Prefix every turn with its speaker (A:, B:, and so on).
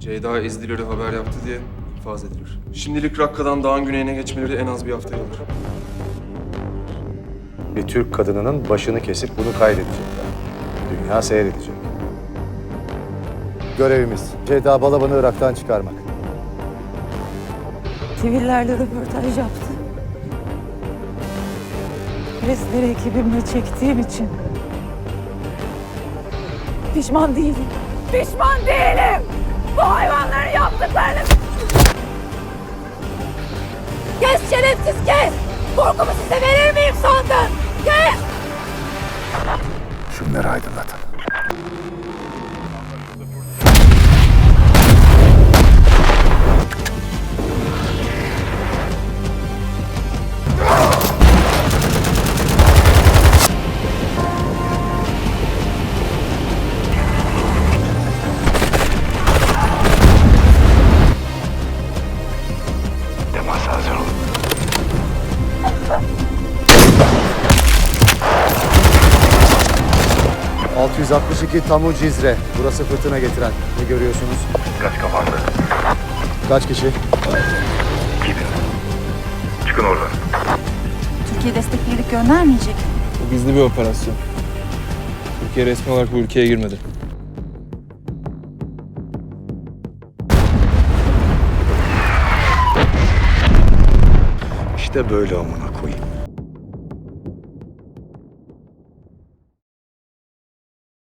A: Ceyda ezdileri haber yaptı diye infaz edilir. Şimdilik Rakka'dan dağın güneyine geçmeleri en az bir haftayı alır.
B: Bir Türk kadınının başını kesip bunu kaydedecekler. Dünya seyredecek. Görevimiz Ceyda Balaban'ı Irak'tan çıkarmak.
C: TV'lerle röportaj yaptı. Presleri ekibimle çektiğim için pişman değilim. Pişman değilim. Bu hayvanların yaptıklarını... Kes şerefsiz kes! Korkumu size verir miyim sandın? Kes!
B: Şunları aydınlatın. ...662 Tamu Cizre. Burası fırtına getiren. Ne görüyorsunuz?
D: Kaç kapandı?
B: Kaç kişi?
D: Gidin. Çıkın oradan.
E: Türkiye destek birlik göndermeyecek.
F: Bu gizli bir operasyon. Türkiye resmi olarak bu ülkeye girmedi.
D: İşte böyle amına